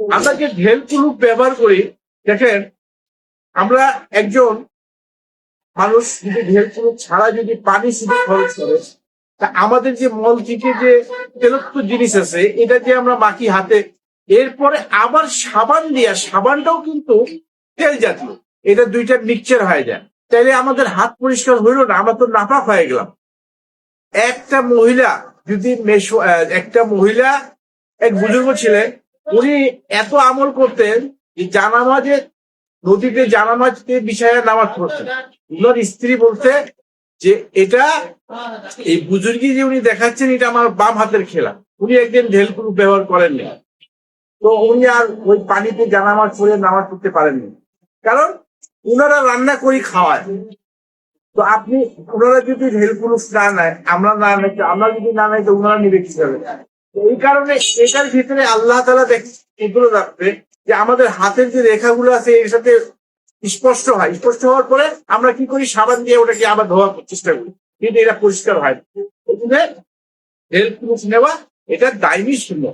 আমরা যে ঢেল প্রুফ ব্যবহার করি, দেখেন, আমরা একজন মানুষ যদি ঢেল প্রুফ ছাড়া যদি পানি শুধু খরচ করে, তা আমাদের যে মল থেকে যে তেলত্ব জিনিস আছে, এটা যে আমরা মাখি হাতে, এরপরে আবার সাবান দিয়া, সাবানটাও কিন্তু তেল জাতীয়, এটা দুইটা মিক্সচার হয়ে যায়। তাইলে আমাদের হাত পরিষ্কার হইল না, আমরা তো নাপাক হয়ে গেলাম। একটা মহিলা, যদি মেশো একটা মহিলা, এক বুজুর্গ ছিলেন উনি এত আমল করতেন যে জানামাজে, নদীতে জানামাজকে বিষয়ে নামাজ পড়তেন। উনার স্ত্রী বলতে যে, এটা এই বুজুর্গি যে উনি দেখাচ্ছেন, এটা আমার বাম হাতের খেলা। উনি একদিন ঢেল গ্রুপ ব্যবহার করেননি। তো উনি আর ওই পানিতে জানামাজ পড়ে নামাজ পড়তে পারেননি। কারণ উনারা রান্না করি খাওয়ায়। তো আপনি ওনারা যদি হেল্প না নেয়, আমরা না নেই আমরা যদি না নেই, তো ওনারা নিবে কীভাবে? এই কারণে এটার ভিতরে আল্লাহ তালা দেখ এগুলো রাখবে যে আমাদের হাতের যে রেখাগুলো আছে এর সাথে স্পষ্ট হয়। স্পষ্ট হওয়ার পরে আমরা কি করি? সাবান দিয়ে ওটাকে আবার ধোয়ার চেষ্টা করি। কিন্তু এটা পরিষ্কার হয় নেওয়া এটা দায়নি শূন্য।